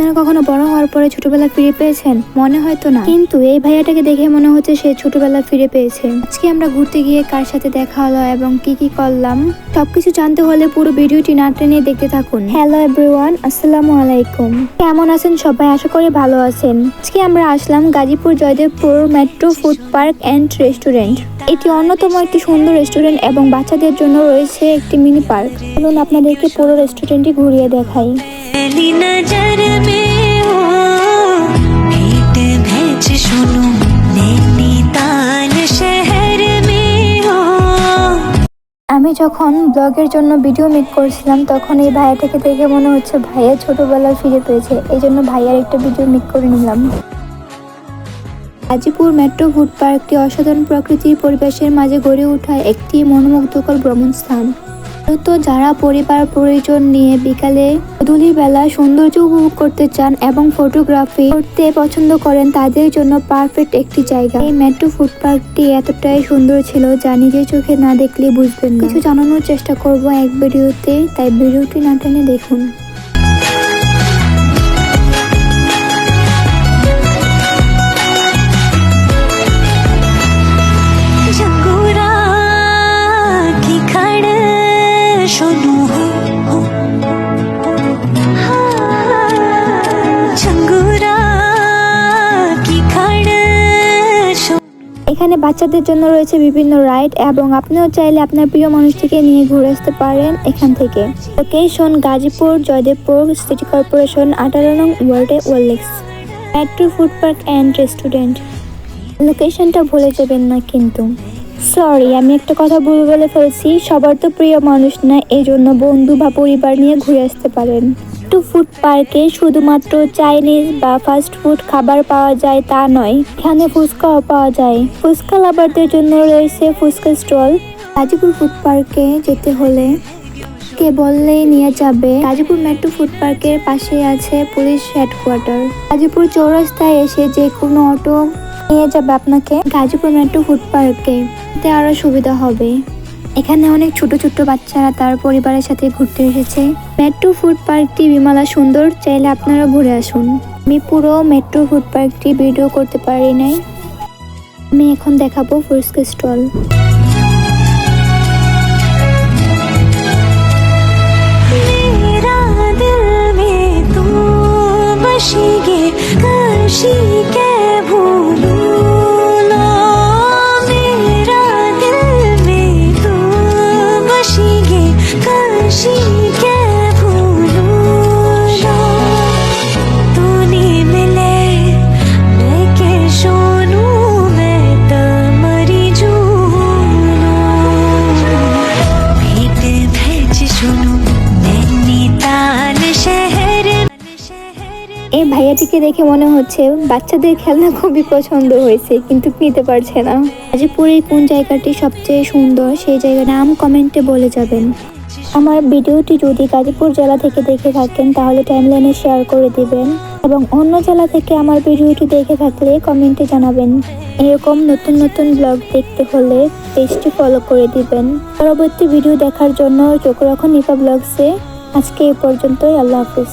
আপনারা কখনো বড় হওয়ার পরে ছোটবেলা ফিরে পেয়েছেন? মনে হয়তো না। কিন্তু এই ভাইয়াটাকে দেখে মনে হচ্ছে সে ছোটবেলা ফিরে পেয়েছে। আজকে আমরা ঘুরতে গিয়ে কার সাথে দেখা হলো এবং কি কি করলাম, সবকিছু জানতে হলে পুরো ভিডিওটি না টেনে দেখতে থাকুন। হ্যালো এভরিওয়ান, আসসালামু আলাইকুম। কেমন আছেন সবাই? আশা করি ভালো আছেন। আজকে আমরা আসলাম Gazipur Joydebpur metro food park and restaurant. এটি অন্যতম একটি সুন্দর রেস্টুরেন্ট এবং বাচ্চাদের জন্য রয়েছে একটি মিনি পার্ক। চলুন আপনাদেরকে পুরো রেস্টুরেন্টটি ঘুরিয়ে দেখাই। पहली नजर में हो भेंट भैच सुनो नैनीताल शहर में हो আমি যখন ব্লগের জন্য ভিডিও মেক করছিলাম তখন এই ভাইয়াটাকে দেখে মনে হচ্ছে ভাইয়া ছোটবেলায় ফিরে পেয়েছে এই জন্য ভাইয়ার একটা ভিডিও মেক করে নিলাম গাজীপুর মেট্রো ফুড পার্কটি অসাধারণ প্রকৃতির পরিবেশের মাঝে গড়ে ওঠা একটি মনোমুগ্ধকর ভ্রমণ স্থান মূলত যারা পরিবার প্রয়োজন নিয়ে বিকালে গোধূলি বেলা সৌন্দর্য উপভোগ করতে চান এবং ফটোগ্রাফি করতে পছন্দ করেন তাদের জন্য পারফেক্ট একটি জায়গা। এই মেট্রো ফুড পার্কটি এতটাই সুন্দর ছিল যা নিজের চোখে না দেখলে বুঝবেন না। কিছু জানানোর চেষ্টা করব এক ভিডিওতে, তাই ভিডিওটি না টেনে দেখুন। শুধু এখানে বাচ্চাদের জন্য রয়েছে বিভিন্ন রাইড এবং আপনিও চাইলে আপনার প্রিয় মানুষটিকে নিয়ে ঘুরে আসতে পারেন এখান থেকে। Location Gazipur, Joydebpur city corporation আঠারো নং ওয়ার্ডে ওয়ারলেক্স metro food park and restaurant লোকেশনটা ভুলে যাবেন না কিন্তু। সরি আমি একটা কথা ভুল বলে ফেলছি। সবার তো প্রিয় মানুষ না এই জন্য বন্ধু বা পরিবার নিয়ে ঘুরে আসতে পারেন। টু ফুড পার্কে শুধুমাত্র চাইনিজ বা ফাস্ট ফুড খাবার পাওয়া যায় তা নয়, এখানে ফুচকাও পাওয়া যায়। ফুচকা লাভারদের জন্য রয়েছে ফুচকা স্টল। গাজীপুর ফুড পার্কে যেতে হলে কে বললেই নিয়ে যাবে। গাজীপুর মেট্রো ফুড পার্কের পাশে আছে পুলিশ হেডকোয়ার্টার গাজীপুর চৌরাস্তায় এসে যে কোনো অটো নিয়ে যাবে আপনাকে গাজীপুর মেট্রো ফুড পার্কে এতে আরও সুবিধা হবে। এখানে অনেক ছোট ছোট বাচ্চারা তার পরিবারের সাথে ঘুরতে এসেছে। মেট্রো ফুড পার্কটি বিমালা সুন্দর, চাইলে আপনারা ঘুরে আসুন। আমি পুরো মেট্রো ফুড পার্কটি ভিডিও করতে পারি নাই। আমি এখন দেখাবো ফুচকা স্টল। এই ভাইয়াটিকে দেখে মনে হচ্ছে বাচ্চাদের খেলনা খুবই পছন্দ হয়েছে, কিন্তু নিতে পারছে না। গাজীপুরের কোন জায়গাটি সবচেয়ে সুন্দর সেই জায়গার নাম কমেন্টে বলে যাবেন। আমার ভিডিওটি যদি গাজীপুর জেলা থেকে দেখে থাকেন, তাহলে টাইমলাইনে শেয়ার করে দিবেন। এবং অন্য জেলা থেকে আমার ভিডিওটি দেখে থাকলে কমেন্টে জানাবেন। এরকম নতুন নতুন ব্লগ দেখতে হলে পেজটি ফলো করে দিবেন। পরবর্তী ভিডিও দেখার জন্য চোখ রাখুন নিপা ব্লগসে। আজকে এ পর্যন্তই, আল্লাহ হাফিজ।